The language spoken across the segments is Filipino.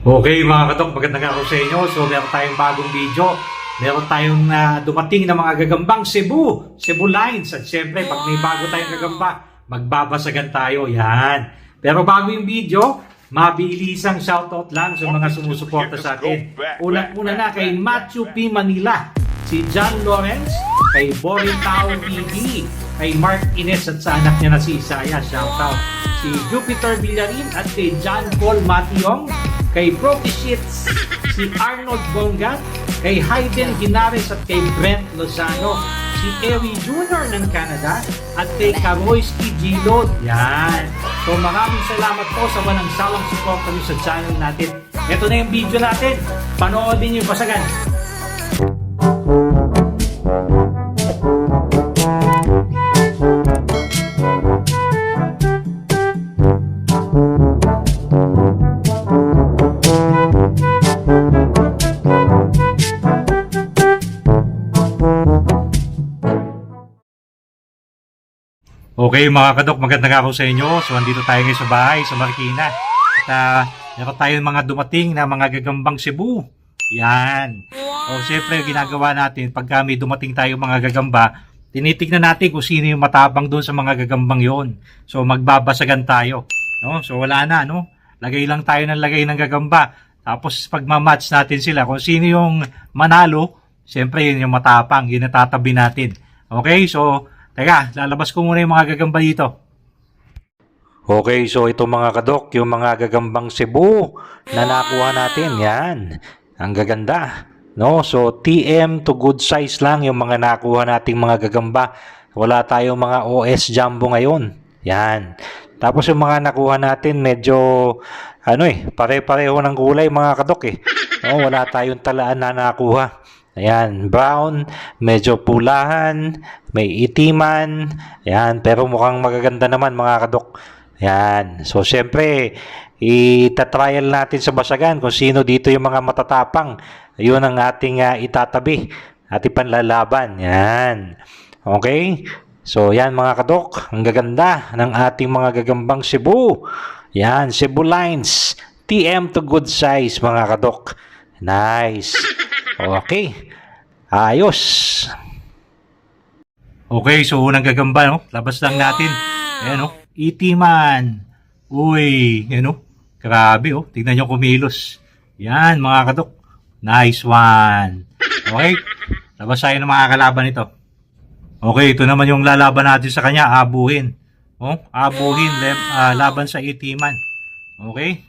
Okay mga katok, magandang araw sa inyo. So meron tayong bagong video. Meron tayong na dumating na mga gagambang Cebu, Cebu Lines. At syempre, pag may bago tayong gagamba, magbabasagan tayo. Yan. Pero bago yung video, mabilisang shoutout lang sa mga sumusuporta sa atin. Unang-una na kay Matthew P. Manila, si John Lawrence, kay Boring Tao TV, kay Mark Ines at sa anak niya na si Isaiah, shoutout. Si Jupiter Villarin at kay John Paul Mationg, kay Profi Shits, si Arnold Bongat, kay Hayden Ginares at kay Brent Lozano, si Ewi Jr. ng Canada, at kay Karoyski Gilod. Yan. So maraming salamat po sa walang sawang support kami sa channel natin. Ito na yung video natin. Panoodin yung basagan. Okay mga kadok, magandang araw sa inyo. So andito tayo ngayon sa bahay, sa Marikina. At uh, meron tayong mga dumating na mga gagambang Cebu. Yan. O siyempre, ginagawa natin, pag may dumating tayo mga gagamba, tinitignan natin kung sino yung matapang doon sa mga gagambang yon. So magbabasagan tayo. No? So wala na, no? Lagay lang tayo ng lagay ng gagamba. Tapos pag ma-match natin sila, kung sino yung manalo, siyempre yun yung matapang, yun natatabi natin. Okay, so Teka, lalabas ko muna yung mga gagamba dito. Okay, so ito mga kadok, yung mga gagambang Cebu na nakuha natin, yan. Ang gaganda. No? So, TM to good size lang yung mga nakuha nating mga gagamba. Wala tayong mga OS jumbo ngayon. Yan. Tapos yung mga nakuha natin, medyo, ano eh, pare-pareho ng kulay mga kadok eh. No, wala tayong talaan na nakuha. Ayan, brown, medyo pulahan, may itiman. Ayan, pero mukhang magaganda naman mga kadok. Ayan. So, syempre, itatrial natin sa basagan kung sino dito yung mga matatapang. Yun ang ating uh, itatabi. Ating panlalaban. Yan. Okay? So, yan mga kadok. Ang gaganda ng ating mga gagambang Cebu. Yan, Cebu Lines. TM to good size mga kadok. Nice. Okay. Ayos. Okay, so unang gagamba, no? Labas lang natin. Ayan, no? E.T. man. Uy, yan, no? Grabe, oh. Tignan nyo kumilos. Yan, mga kadok. Nice one. Okay. Labas tayo ng mga kalaban ito. Okay, ito naman yung lalaban natin sa kanya. Abuhin. Oh, abuhin. Lem, ah, laban sa E.T. man. Okay.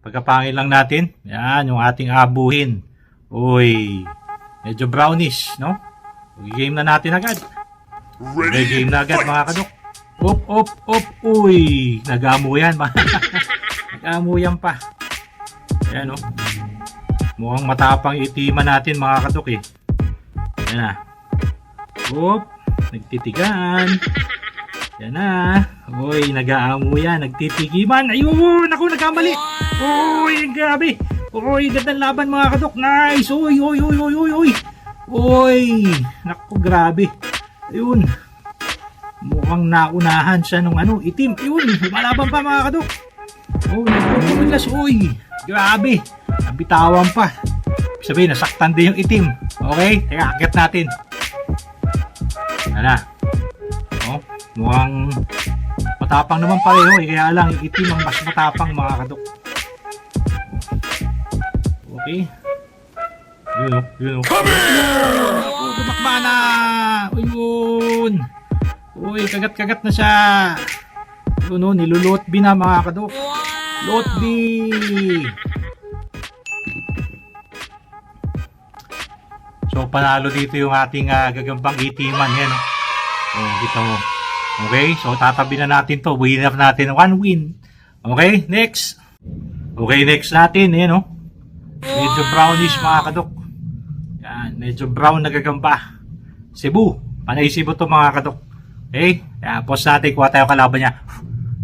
Pagkapangin lang natin. Yan, yung ating abuhin. Uy, medyo brownish, no? Game na natin agad. Okay, game na agad mga kadok. Op, op, op. Uy, nag-amo yan. nag-amo yan pa. Ayan, no? Mukhang matapang itiman natin mga kadok, eh. Ayan na. Op, nagtitigan. Yan na. Uy, nag-aamo yan. Nagtitigiman. Ayun, ako nagkamali. Uy, grabe. Uy, gandang laban mga kadok. Nice. Uy, uy, uy, uy, uy, uy. Uy, naku, grabe. Ayun. Mukhang naunahan siya nung ano, itim. Ayun, lumalaban pa mga kadok. Oh, nagpupumilas. Uy, grabe. Nabitawan pa. Sabihin, nasaktan din yung itim. Okay, teka, akit natin. Ano? Oh, mukhang matapang naman pareho eh. Kaya lang, itim ang mas matapang mga kadok. Okay. Yun o, yun o. Come here! Oh, tumakba na! Ayun! Uy, kagat-kagat na siya! Yun o, nilulotbi na mga kadok. Lotbi! So, panalo dito yung ating ah, gagambang itiman yan. o. Oh, kita mo. Okay, so tatabi na natin to. Winner natin. One win. Okay, next. Okay, next natin. Ayan o. Medyo brownish mga kadok. Yan, medyo brown na gagamba. Cebu. Panay Cebu to mga kadok. Okay? Kaya pause natin. Kuha tayo kalaban niya.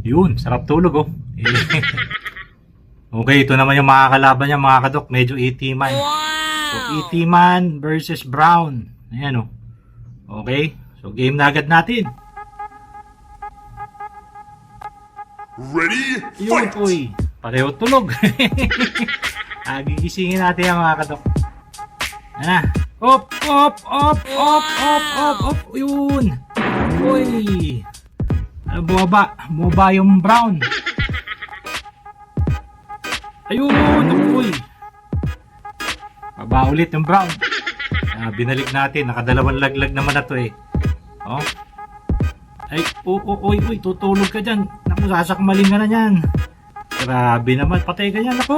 Yun, sarap tulog oh. okay, ito naman yung mga kalaban niya mga kadok. Medyo itiman. So, itiman versus brown. Ayan oh. Okay? So, game na agad natin. Ready? Yun, Fight! uy. pareho tulog. ah, gigisingin natin yan mga kadok. Na. Op, op, op, op, op, op, op. Yun. Uy. Ano, bumaba. Bumaba yung brown. Ayun. Uy. Baba ulit yung brown. Ah, binalik natin. Nakadalawang laglag naman na to eh. Oh. Ay, o, oy, oy, tutulog ka dyan. Naku, sasakmaling ka na yan. Grabe naman, patay ka yan. Naku,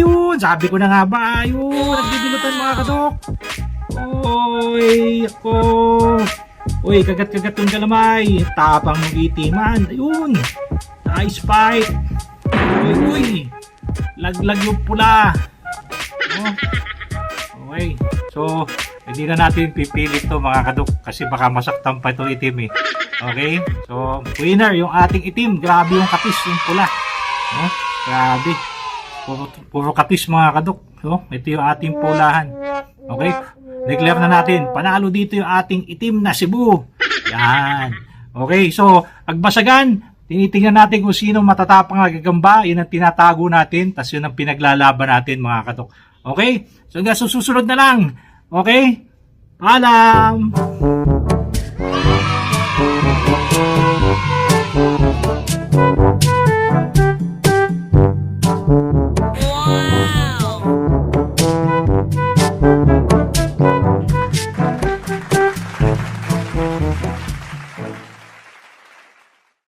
yun, sabi ko na nga ba, yun, nagbibilutan mga kadok. Oy, ako. Uy, kagat-kagat yung galamay. Tapang ng itiman. Ayun. Nice fight. Uy, uy. Laglag yung pula. Oh. Okay. So, hindi na natin pipilit to mga kadok kasi baka masaktan pa ito itim eh. Okay? So, winner yung ating itim. Grabe yung katis, yung pula. No? Grabe. Puro, puro katis mga kadok. So, ito yung ating pulahan. Okay? Declare na natin. Panalo dito yung ating itim na Cebu. Yan. Okay, so, agbasagan, tinitingnan natin kung sino matatapang na gagamba. Yun ang tinatago natin. Tapos yun ang pinaglalaban natin mga kadok. Okay? So, hanggang susunod na lang. Okay? Paalam!